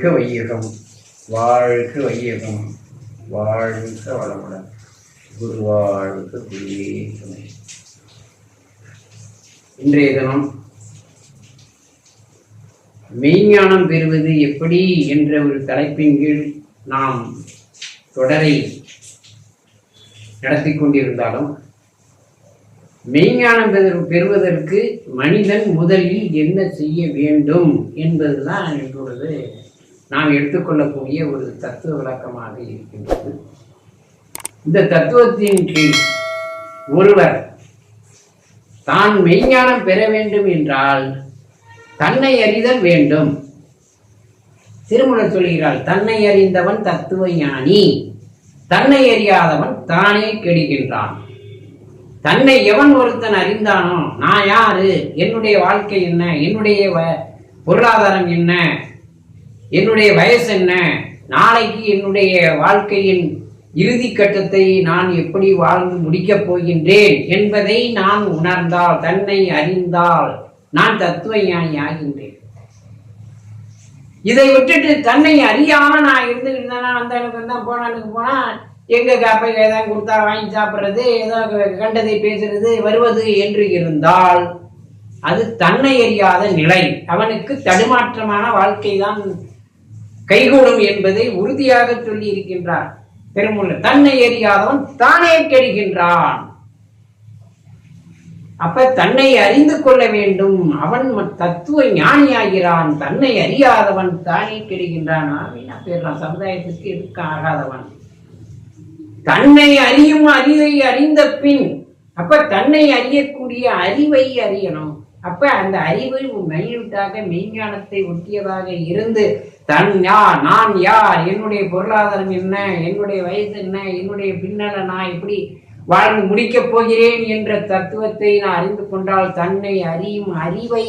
வாழ்க வையகம் வாழ்க வையகம் வாழ்க வளமுடன். குரு வாழ்க குருவே துணை. இன்றைய தினம் மெய்ஞானம் பெறுவது எப்படி என்ற ஒரு தலைப்பின் கீழ் நாம் தொடரை நடத்தி கொண்டிருந்தாலும் மெய்ஞானம் பெறு- பெறுவதற்கு மனிதன் முதலில் என்ன செய்ய வேண்டும் என்பதுதான் இப்பொழுது நாம் எடுத்துக்கொள்ளக்கூடிய ஒரு தத்துவ விளக்கமாக இருக்கின்றது. இந்த தத்துவத்தின் கீழ் ஒருவர் தான் மெய்ஞானம் பெற வேண்டும் என்றால் தன்னை அறிதல் வேண்டும். திருமணம் சொல்கிறாள் தன்னை அறிந்தவன் தத்துவ ஞானி தன்னை அறியாதவன் தானே கெடுகின்றான். தன்னை எவன் ஒருத்தன் அறிந்தானோ நான் யாரு? என்னுடைய வாழ்க்கை என்ன? என்னுடைய வ- பொருளாதாரம் என்ன? என்னுடைய வயசு என்ன? நாளைக்கு என்னுடைய வாழ்க்கையின் இறுதி கட்டத்தை நான் எப்படி வாழ்ந்து முடிக்கப் போகின்றேன் என்பதை நான் உணர்ந்தால் தன்னை அறிந்தால் நான் தத்துவ ஞானி ஆகின்றேன். இதை விட்டுட்டு தன்னை அறியாம நான் இருந்துகிட்டு இருந்தேன்னா அந்த எனக்கு தான் போனானுக்கு போனா எங்க காப்பை ஏதாவது கொடுத்தா வாங்கி சாப்பிட்றது ஏதோ கண்டதை பேசுறது வருவது என்று இருந்தால் அது தன்னை அறியாத நிலை. அவனுக்கு தடுமாற்றமான வாழ்க்கை தான் கைகூடும் என்பதை உறுதியாக சொல்லி இருக்கின்றார் பெருமுள்ள தன்னை அறியாதவன் தானே கெடுகின்றான். அப்ப தன்னை அறிந்து கொள்ள வேண்டும். அவன் தத்துவ ஞானியாகிறான். தன்னை அறியாதவன் தானே கெடுகின்றான். அப்படின்னா பேர்றான் சமுதாயத்துக்கு இருக்க ஆகாதவன். தன்னை அறியும் அறிவை அறிந்த பின் அப்ப தன்னை அறியக்கூடிய அறிவை அறியணும். அப்ப அந்த அறிவு மையூட்டாக மெய்ஞானத்தை ஒட்டியதாக இருந்து தன் யார் நான் யார் என்னுடைய பொருளாதாரம் என்ன என்னுடைய வயசு என்ன என்னுடைய பின்னல நான் எப்படி வாழ்ந்து முடிக்கப் போகிறேன் என்ற தத்துவத்தை நான் அறிந்து கொண்டால் தன்னை அறியும் அறிவை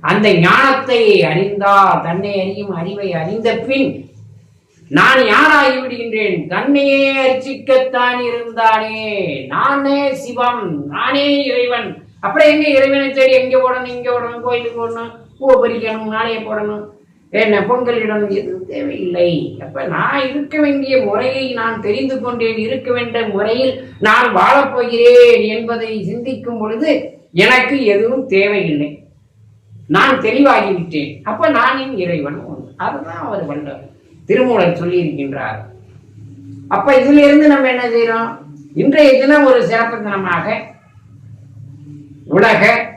அந்த ஞானத்தை அறிந்தால் தன்னை அறியும் அறிவை அறிந்த பின் நான் யாராகி விடுகின்றேன் தன்னையே அர்ச்சிக்கத்தான் இருந்தானே. நானே சிவம் நானே இறைவன். அப்புறம் எங்க இறைவனை தேடி எங்க ஓடணும் இங்க ஓடணும் கோயிலுக்கு ஓடணும் பூவை பறிக்கணும் நாளைய போடணும்? என்ன பொங்கலிடணும்? எதுவும் தேவையில்லை. அப்ப நான் இருக்க வேண்டிய முறையை நான் தெரிந்து கொண்டேன். இருக்க வேண்டிய முறையில் நான் வாழப்போகிறேன் என்பதை சிந்திக்கும் பொழுது எனக்கு எதுவும் தேவையில்லை. நான் தெளிவாகிவிட்டேன். அப்ப நானின் இறைவன் ஒன்று. அதுதான் அவர் வல்லவர். திருமூலர் சொல்லி இருக்கின்றார் அப்ப இதுல இருந்து நம்ம என்ன செய்யறோம்? இன்றைய தினம் ஒரு சிறப்பு தினமாக உலக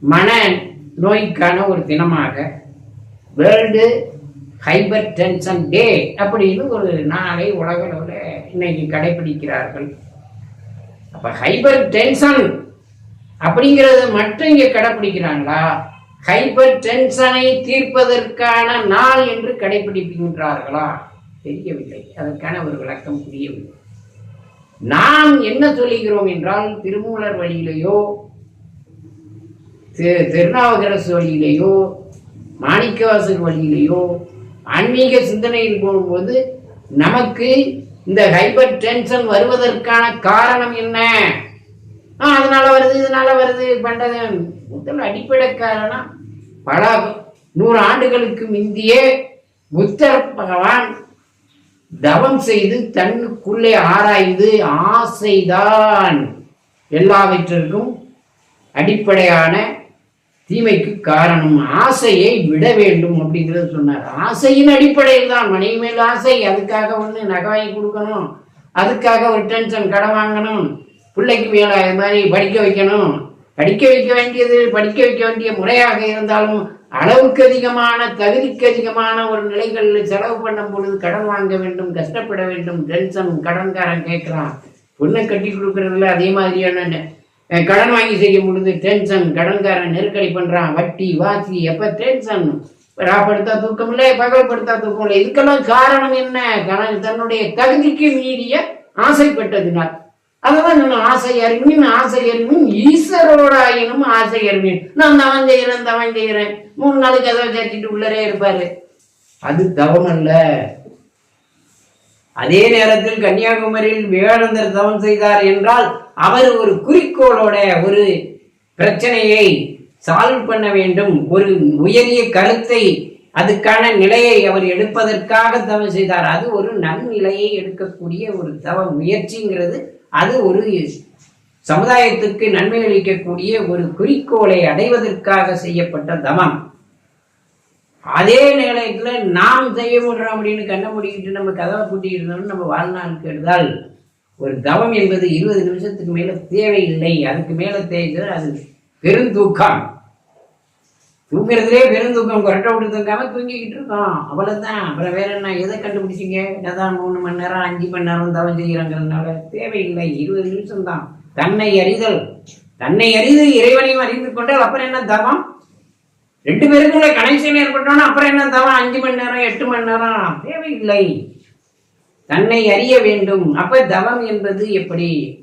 மன நோய்க்கான ஒரு தினமாக வேர்ல்டு ஹைபர் டென்ஷன் டே அப்படின்னு ஒரு நாளை உலக இன்னைக்கு கடைபிடிக்கிறார்கள். அப்போ ஹைபர் டென்ஷன் அப்படிங்கிறத மட்டும் இங்கே கடைபிடிக்கிறாங்களா? ஹைபர் டென்ஷனை தீர்ப்பதற்கான நாள் என்று கடைபிடிக்கின்றார்களா? தெரியவில்லை. அதற்கான ஒரு விளக்கம் புரியவில்லை. நாம் என்ன சொல்லுகிறோம் என்றால் திருமூலர் வழியிலேயோ திருநாவுக்கரசு வழியிலேயோ மாணிக்கவாசர் வழியிலேயோ ஆன்மீக சிந்தனையில் போகும்போது நமக்கு இந்த ஹைப்பர் டென்ஷன் வருவதற்கான காரணம் என்ன? ஆ, அதனால வருது இதனால வருது பண்றது. முதல் அடிப்படை காரணம் பல நூறு ஆண்டுகளுக்கு முந்தியே புத்தர் பகவான் தவம் செய்து தன்னுக்குள்ளே ஆராய்ந்து ஆசைதான். எல்லாவற்றிற்கும் அடிப்படையான தீமைக்கு காரணம். ஆசையை விட வேண்டும் அப்படிங்கிறத சொன்னார். ஆசையின் அடிப்படையில் தான் மனைவி மேல் ஆசை. அதுக்காக ஒன்று நகை வாங்கி கொடுக்கணும். அதுக்காக ஒரு டென்ஷன் கடன் வாங்கணும். பிள்ளைக்கு மேல இது மாதிரி படிக்க வைக்கணும். படிக்க வைக்க வேண்டியது படிக்க வைக்க வேண்டிய முறையாக இருந்தாலும் அளவுக்கு அதிகமான தகுதிக்கு அதிகமான ஒரு நிலைகளில் செலவு பண்ணும் பொழுது கடன் வாங்க வேண்டும் கஷ்டப்பட வேண்டும். டென்ஷன் கடன்காரன் கேட்கிறான். பொண்ணை கட்டி கொடுக்கறதுல அதே மாதிரியான கடன் வாங்கி செய்யும் பொழுது டென்ஷன் கடன்காரன் நெருக்கடி பண்றான். வட்டி வாசி எப்ப டென்ஷன்? ராப்படுத்தா தூக்கம் இல்லை பகல் படுத்தா தூக்கம் இல்லை. இதுக்கெல்லாம் காரணம் என்ன? தன்னுடைய தகுதிக்கு மீறிய ஆசைப்பட்டதினால். அதான் நான் ஆசை அறிவின் ஆசை அறிவின் ஈஸ்வரோடாயினும் ஆசை அறிவின் நான் தவன் செய்கிறேன் தவன் செய்கிறேன் மூணு நாளைக்கு கதவை சேர்த்துட்டு உள்ளரே இருப்பாரு. அது தவம் அல்ல. அதே நேரத்தில் கன்னியாகுமரியில் விவேகானந்தர் தவம் செய்தார் என்றால் அவர் ஒரு குறிக்கோளோட ஒரு பிரச்சனையை சால்வ் பண்ண வேண்டும். ஒரு உயரிய கருத்தை அதுக்கான நிலையை அவர் எடுப்பதற்காக தவம் செய்தார். அது ஒரு நன்னிலையை எடுக்கக்கூடிய ஒரு தவ முயற்சிங்கிறது அது ஒரு சமுதாயத்துக்கு நன்மை அளிக்கக்கூடிய ஒரு குறிக்கோளை அடைவதற்காக செய்யப்பட்ட தவம். அதே நேரத்தில் நாம் செய்ய முடியும் அப்படின்னு கண்ண முடிக்கிட்டு நம்ம கதவை பூட்டி இருந்தோம்னு நம்ம வாழ்நாள் கெடுதால். ஒரு தவம் என்பது இருபது நிமிஷத்துக்கு மேலே தேவையில்லை. அதுக்கு மேலே தேவை அது பெருந்தூக்கம் தூங்குறதுலே பெருந்தூக்கம் கொரட்டை விட்டு தூங்காம தூங்கிக்கிட்டு இருக்கோம் அவ்வளவுதான். அப்புறம் வேற என்ன? எதை கண்டுபிடிச்சிங்க? என்னதான் மூணு மணி நேரம் அஞ்சு மணி நேரம் தவம் செய்யறாங்கிறதுனால தேவையில்லை. இருபது நிமிஷம் தான். தன்னை அறிதல். தன்னை அறிந்து இறைவனையும் அறிந்து கொண்டால் அப்புறம் என்ன தவம்? ரெண்டு பேருக்குள்ள கனெக்ஷன் ஏற்பட்டோம்னா அப்புறம் என்ன தவம்? அஞ்சு மணி நேரம் எட்டு மணி நேரம். தேவையில்லை. தன்னை அறிய வேண்டும். அப்ப தவம் என்பது எப்படி?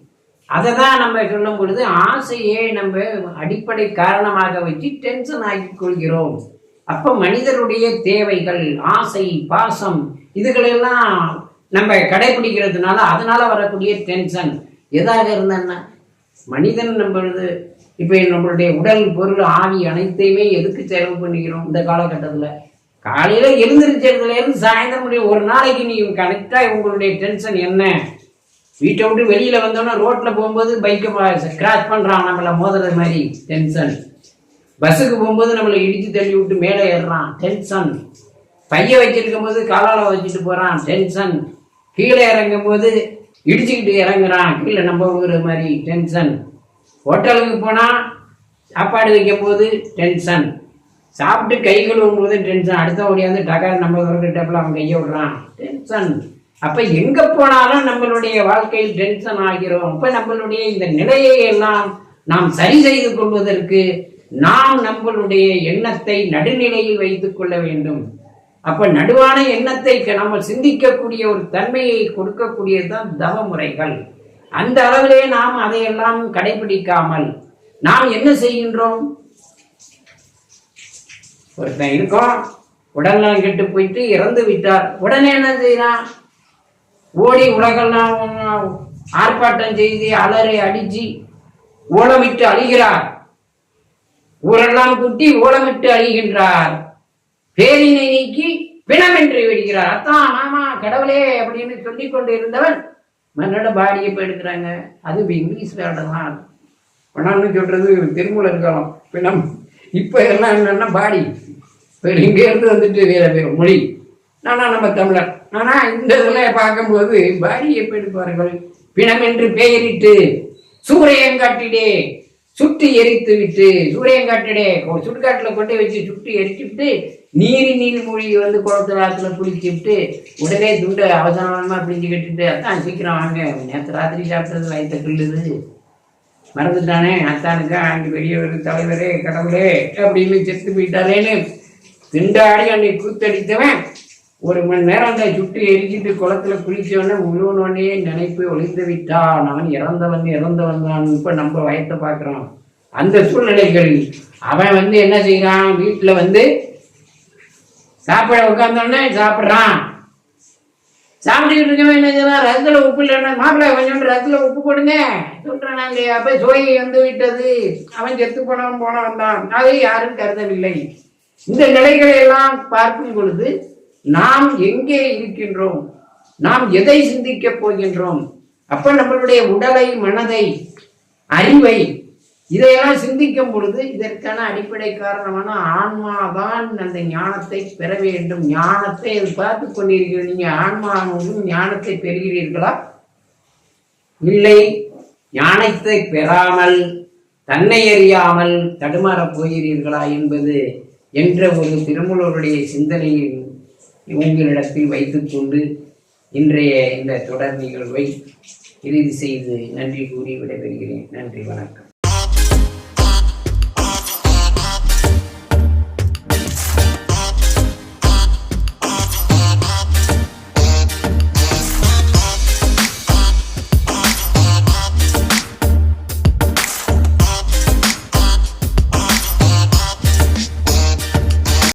அதை தான் நம்ம சொல்லும் பொழுது ஆசையே நம்ம அடிப்படை காரணமாக வச்சு டென்ஷன் ஆக்கி கொள்கிறோம். அப்ப மனிதருடைய தேவைகள் ஆசை பாசம் இதுகளெல்லாம் நம்ம கடைபிடிக்கிறதுனால அதனால வரக்கூடிய டென்ஷன் எதாக இருந்தேன்னா மனிதன் நம்மளது இப்போ நம்மளுடைய உடல் பொருள் ஆவி அனைத்தையுமே எதுக்கு செலவு பண்ணிக்கிறோம் இந்த காலகட்டத்தில்? காலையில் எழுந்திருச்சதுலேருந்து சாயந்தரம் முடியும் ஒரு நாளைக்கு நீ கரெக்டா உங்களுடைய டென்ஷன் என்ன? வீட்டை விட்டு வெளியில வந்தோன்னா ரோட்ல போகும்போது பைக்கை கிராஸ் பண்றான் நம்மள மோதுறது மாதிரி டென்ஷன் பஸ்ஸுக்கு போகும்போது நம்மளை இடிச்சு தள்ளி விட்டு மேலே ஏறுறான் டென்ஷன் பைய வச்சிருக்கும் போது காலால வச்சுட்டு போறான் டென்ஷன் கீழே இறங்கும் போது இடிச்சுக்கிட்டு இறங்குறான் கீழே நம்ம மாதிரி டென்ஷன் ஹோட்டலுக்கு போனால் சாப்பாடு வைக்கும் போது டென்ஷன் சாப்பிட்டு கை கழுவும் போது டென்ஷன் அடுத்த ஓடியாந்து டக்கா நம்ம திறக்கிட்டப்பல அவன் கையை விடுறான் டென்ஷன் அப்ப எங்க போனாலும் நம்மளுடைய வாழ்க்கையில் டென்ஷன் ஆகிறோம். அப்ப நம்மளுடைய இந்த நிலையை எல்லாம் நாம் சரி செய்து கொள்வதற்கு நாம் நம்மளுடைய எண்ணத்தை நடுநிலையில் வைத்துக் கொள்ள வேண்டும். அப்ப நடுவான எண்ணத்தை நம்ம சிந்திக்கக்கூடிய ஒரு தன்மையை கொடுக்கக்கூடியதுதான் தவ முறைகள். அந்த அளவிலே நாம் அதையெல்லாம் கடைபிடிக்காமல் நாம் என்ன செய்கின்றோம்? ஒருத்தன் இருக்கோம். உடல்நலம் கெட்டு போயிட்டு இறந்து விட்டார். உடனே என்ன செய்யலாம் ஓடி உலகெல்லாம் ஆர்ப்பாட்டம் செய்து அலறி அடிச்சு ஓலமிட்டு அழிகிறார். ஊரெல்லாம் கூட்டி ஓலமிட்டு அழிகின்றார். பேரினை நீக்கி பிணமென்று விடுகிறார். அத்தான் ஆமா கடவுளே அப்படின்னு சொல்லி கொண்டு இருந்தவன் மன்னோட பாடியை போய் எடுக்கிறாங்க அது இப்போ இங்கிலீஷ் ஆடலாம் பணம்னு சொல்றது திருமூலர் காலம். பிணம். இப்போ எல்லாம் என்னன்னா பாடி. இங்கேருந்து வந்துட்டு வேற மொழி. நானா நம்ம தமிழர். ஆனா இந்த இதில் பார்க்கும்போது பாடி பெடுப்பார்கள் பிணம் என்று பெயரிட்டு சூரியங்காட்டிடே சுட்டு எரித்து விட்டு சூரியங்காட்டிடே சுடுகாட்டில் கொண்டு வச்சு சுட்டு எரிச்சு விட்டு நீரி நீர் மூழ்கி வந்து குளத்துல ஆற்றுல குளிச்சு விட்டு உடனே துண்டை அவசரமா பிடிச்சு கட்டிட்டு அதான் சீக்கிரம் வாங்க. நேற்று ராத்திரி சாப்பிட்டது வயிற்ற கிள்ளுது. மறந்துட்டானே அத்தானுக்கு அங்கே பெரியவர் தலைவரே கடவுளே அப்படின்னு செத்து போயிட்டாரேன்னு திண்டாடி அன்னை கூத்தடித்தவன். ஒரு மணி நேரம் அந்த சுட்டு எரிஞ்சிட்டு குளத்துல குளிச்சவொடனே உழுவனோடனே நினைப்பு ஒளிந்து விட்டான் அவன் இறந்தவன் இறந்தவன் தான். இப்ப நம்ம வயத்தை பார்க்கிறோம். அந்த சூழ்நிலைகள் அவன் வந்து என்ன செய்யறான் வீட்டுல வந்து சாப்பிட உட்காந்தோடனே சாப்பிட்றான். சாப்பிட்டுக்கிட்டு என்ன செய்யலாம் ரசத்துல உப்பு இல்லைன்னா மாப்பிள்ளை கொஞ்சோண்டு ரசத்துல உப்பு போடுங்க. சொல்றேன் இல்லையா? போய் சோயை வந்து விட்டது. அவன் செத்து போனவன் போனவன் தான். அதை யாரும் கருதவில்லை. இந்த நிலைகளை எல்லாம் பார்க்கும் பொழுது நாம் எங்கே இருக்கின்றோம்? நாம் எதை சிந்திக்க போகின்றோம்? அப்ப நம்மளுடைய உடலை மனதை அறிவை இதையெல்லாம் சிந்திக்கும் பொழுது இதற்கான அடிப்படை காரணமான ஆன்மாதான் அந்த ஞானத்தை பெற வேண்டும். ஞானத்தை பார்த்து கொண்டிருக்கிறீர்கள் நீங்க ஆன்மாவும் ஞானத்தை பெறுகிறீர்களா? இல்லை. ஞானத்தை பெறாமல் தன்னை அறியாமல் தடுமாறப் போகிறீர்களா என்பது என்ற ஒரு திருமூலருடைய சிந்தனையின் உங்களிடத்தில் வைத்துக்கொண்டு இன்றைய இந்த தொடர் நிகழ்வை இறுதி செய்து நன்றி கூறி விடைபெறுகிறேன். நன்றி வணக்கம்.